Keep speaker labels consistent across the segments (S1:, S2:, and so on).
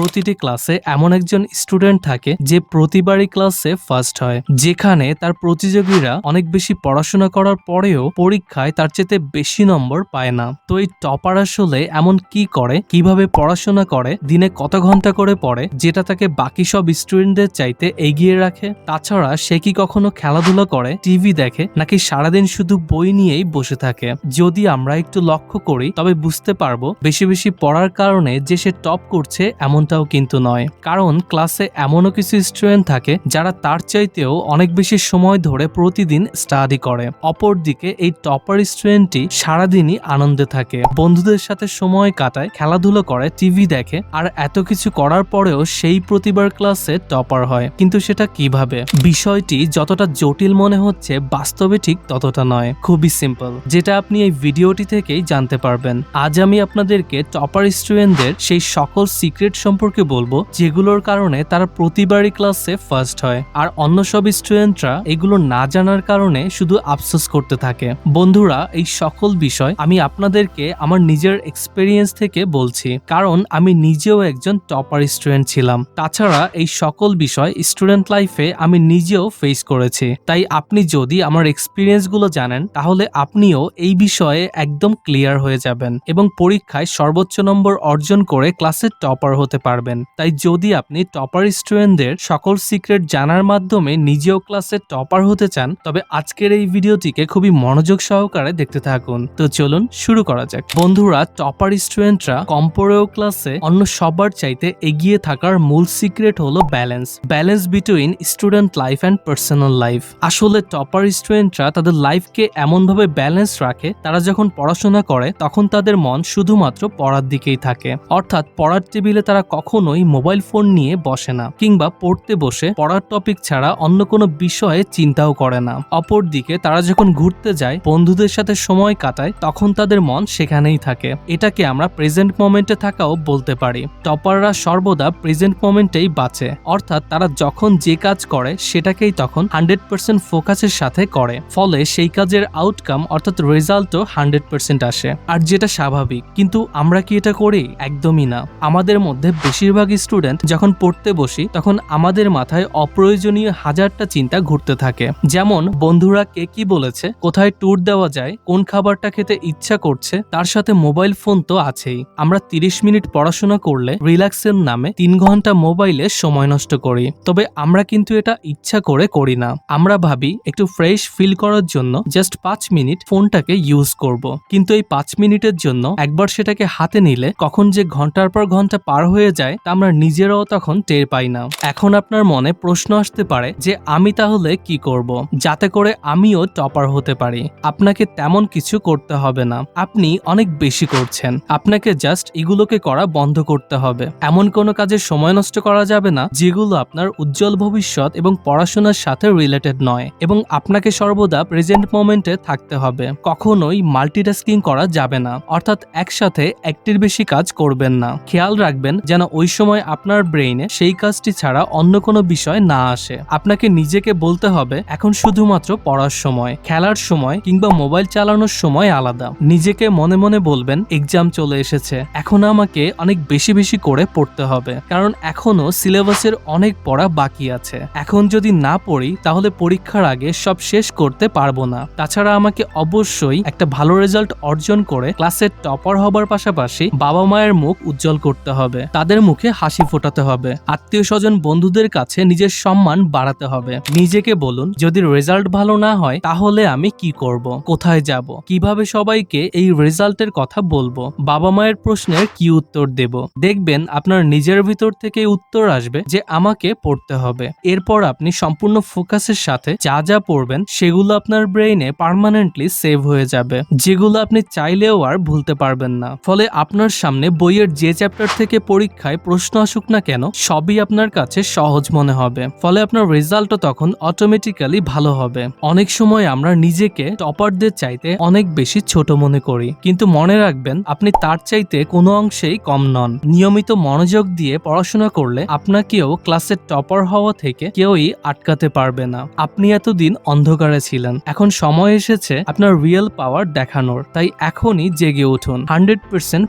S1: প্রতিটি ক্লাসে এমন একজন স্টুডেন্ট থাকে যে প্রতিবারই ক্লাসে ফার্স্ট হয়, যেখানে তার প্রতিযোগীরা অনেক বেশি পড়াশোনা করার পরেও পরীক্ষায় তার চেতে বেশি নম্বর পায় না। তো এই টপার আসলে এমন কি করে, কীভাবে পড়াশোনা করে, দিনে কত ঘণ্টা করে পড়ে, যেটা তাকে বাকি সব স্টুডেন্টদের চাইতে এগিয়ে রাখে? তাছাড়া সে কি কখনো খেলাধুলা করে, টিভি দেখে, নাকি সারাদিন শুধু বই নিয়েই বসে থাকে? যদি আমরা একটু লক্ষ্য করি, তবে বুঝতে পারব বেশি বেশি পড়ার কারণে যে সে টপ করছে এমনটাও কিন্তু নয়। কারণ ক্লাসে এমনও কিছু স্টুডেন্ট থাকে যারা তার চাইতেও অনেক বেশি সময় ধরে প্রতিদিন স্টাডি করে। অপরদিকে এই টপার স্টুডেন্টটি সারাদিনই আনন্দে থাকে। বন্ধুদের সাথে সময় কাটায়, খেলাধুলো করে, টিভি দেখে আর এত কিছু করার পরেও সেই প্রতিবার ক্লাসে টপার হয়। কিন্তু সেটা কীভাবে? বিষয়টি যতটা জটিল মনে হচ্ছে বাস্তবে ঠিক ততটা নয়। খুবই সিম্পল। যেটা আপনি এই ভিডিওটি থেকেই জানতে পারবেন। আজ আমি আপনাদেরকে টপার স্টুডেন্টদের সেই সকল সিক্রেট সম্পর্কে বলব, যেগুলোর কারণে তারা প্রতিবারই ক্লাসে ফার্স্ট হয়। আর অন্য সব স্টুডেন্টরা এগুলো না জানার কারণে শুধু আফসোস করতে থাকে। বন্ধুরা, এই সকল বিষয় আমি আপনাদেরকে আমার নিজের এক্সপেরিয়েন্স থেকে বলছি। কারণ আমি নিজেও একজন টপার স্টুডেন্ট ছিলাম। তাছাড়া এই সকল বিষয় স্টুডেন্ট লাইফে আমি নিজেও ফেস করেছি। তাই আপনি যদি আমার এক্সপিরিয়েন্সগুলো জানেন, তাহলে আপনিও এই বিষয়ে একদম ক্লিয়ার হয়ে যাবেন। এবং পরীক্ষায় সর্বোচ্চ নম্বর অর্জন করে ক্লাসের টপার হতে পারবেন। তাই যদি আপনি টপার স্টুডেন্টদের সকল সিক্রেট জানার মাধ্যমে নিজেও ক্লাসে টপার হতে চান, তবে আজকের এই ভিডিওটিকে খুবই মনোযোগ সহকারে দেখতে থাকুন। তো চলুন শুরু করা যাক। বন্ধুরা, টপার স্টুডেন্টরা কম পড়েও ক্লাসে অন্য সবার চাইতে এগিয়ে থাকার মূল সিক্রেট হলো balance balance between student life and personal life আসলে টপার স্টুডেন্টরা তাদের লাইফকে এমনভাবে ব্যালেন্স রাখে, তারা যখন পড়াশোনা করে, তখন তাদের মন শুধুমাত্র পড়ার দিকেই থাকে। অর্থাৎ পড়ার টেবিলে তারা কখনোই মোবাইল ফোন নিয়ে বসে না কিংবা পড়তে বসে পড়ার টপিক ছাড়া অন্য কোনো বিষয়ে চিন্তাও করে না। অপরদিকে তারা যখন ঘুরতে যায়, বন্ধুদের সাথে সময় কাটায়, তখন তাদের মন সেখানেই থাকে। এটাকে আমরা প্রেজেন্ট মোমেন্টে থাকাও বলতে পারি। টপাররা সর্বদা প্রেজেন্ট মোমেন্টেই বাঁচে। অর্থাৎ তারা যখন যে কাজ করে, সেটাকেই তখন হান্ড্রেড পার্সেন্ট ফোকাসের সাথে করে। ফলে সেই কাজের আউটকাম অর্থাৎ রেজাল্টও হান্ড্রেড পার্সেন্ট আসে। আর যেটা স্বাভাবিক, কিন্তু আমরা কি এটা করি? একদমই না। আমাদের মধ্যে বেশিরভাগ স্টুডেন্ট যখন পড়তে বসি, তখন আমাদের মাথায় অপ্রয়োজনীয় হাজারটা চিন্তা ঘুরতে থাকে। যেমন, বন্ধুরা কে কি বলেছে, কোথায় ট্যুর দেওয়া যায়, কোন খাবারটা খেতে ইচ্ছা করছে, তার সাথে মোবাইল ফোন তো আছেই। আমরা তিরিশ মিনিট পড়াশোনা করলে রিল্যাক্সের নামে তিন ঘণ্টা মোবাইলে সময় নষ্ট করি। তবে আমরা কিন্তু এটা ইচ্ছা করে করি না। আমরা ভাবি, একটু ফ্রেশ ফিল করার জন্য জাস্ট পাঁচ মিনিট ফোনটাকে ইউজ করব। কিন্তু এই পাঁচ মিনিটের জন্য একবার সেটাকে হাতে নিলে, কখন যে ঘণ্টার পর ঘণ্টা পার হয়ে যায় তা আমরা নিজেরাও তখন টের পাই না। এখন আপনার মনে প্রশ্ন আসতে পারে যে আমি তাহলে কি করব। যাতে করে আমিও টপার হতে পারি। আপনাকে তেমন কিছু করতে হবে না। আপনি অনেক বেশি করছেন। আপনাকে জাস্ট এগুলোকে করা বন্ধ করতে হবে। এমন কোনো কাজে সময় নষ্ট করা যাবে না, যেগুলো আপনার উজ্জ্বল ভবিষ্যৎ এবং পড়াশোনার সাথে রিলেটেড নয় এবং আপনাকে সর্বদা প্রেজেন্ট মোমেন্টে থাকতে হবে। কখনোই মাল্টিটাস্কিং করা যাবে না। অর্থাৎ একসাথে একটির বেশি কাজ করবেন না। খেয়াল রাখবেন যেন ওই সময় আপনার ব্রেইনে সেই কাজটি ছাড়া অন্য কোনো বিষয় না আসে। আপনাকে নিজেকে বলতে হবে, এখন শুধুমাত্র পড়ার সময়, খেলার সময় কিংবা মোবাইল চালানোর সময় আলাদা। নিজেকে মনে মনে বলবেন, এক্সাম চলে এসেছে। এখন আমাকে অনেক বেশি বেশি করে পড়তে হবে। কারণ এখনও সিলেবাসের অনেক পড়া বাকি আছে। এখন যদি না পড়ি, তাহলে পরীক্ষার আগে সব শেষ করতে পারব না। তাছাড়া আমাকে অবশ্যই একটা ভালো রেজাল্ট অর্জন করে ক্লাসের টপার হবার পাশাপাশি বাবা মায়ের মুখ উজ্জ্বল করতে হবে। তাদের মুখে হাসি ফোটাতে হবে। আত্মীয় স্বজন বন্ধুদের কাছে নিজের সম্মান বাড়াতে হবে। নিজেকে বলুন, যদি রেজাল্ট ভালো না হয়, তাহলে আমি কি করব? কোথায় যাব? কীভাবে সবাইকে এই রেজাল্টের কথা বলব? বাবা মায়ের প্রশ্নের কি উত্তর দেব? দেখবেন আপনার নিজের ভিতর থেকে উত্তর আসবে যে আমাকে পড়তে হবে। এরপর আপনি সম্পূর্ণ ফোকাসের সাথে যা যা পড়বেন, সেগুলো আপনার ব্রেইনে পার্মানেন্টলি সেভ হয়ে যাবে। যেগুলো আপনি চাইলেও আর ভুলতে পারবেন না। ফলে আপনার সামনে বইয়ের যে চ্যাপ্টার থেকে পরীক্ষায় প্রশ্ন আসুক না কেন, সবই আপনার কাছে সহজ মনে হবে। ফলে আপনার রেজাল্টও তখন অটোমেটিক্যালি ভালো হবে। অনেক সময় আমরা নিজেকে টপারদের চাইতে অনেক বেশি ছোট মনে করি। কিন্তু মনে রাখবেন, আপনি তার চাইতে কোনো অংশেই কম নন। নিয়মিত মনোযোগ দিয়ে পড়াশোনা করলে আপনাকেও ক্লাসের টপার হওয়া থেকে কেউই আটকাতে পারবে না। আপনি এতদিন অন্ধকারে ছিলেন। এখন সময় এসেছে আপনার রিয়েল পাওয়ার দেখানোর। তাই এখনই জেগে উঠুন। হান্ড্রেড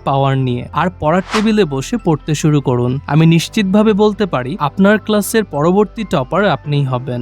S1: পাওয়ার নিয়ে। আর পড়ার টেবিলে বসে পড়তে শুরু করুন। আমি নিশ্চিতভাবে বলতে পারি আপনার ক্লাসের পরবর্তী টপার আপনিই হবেন।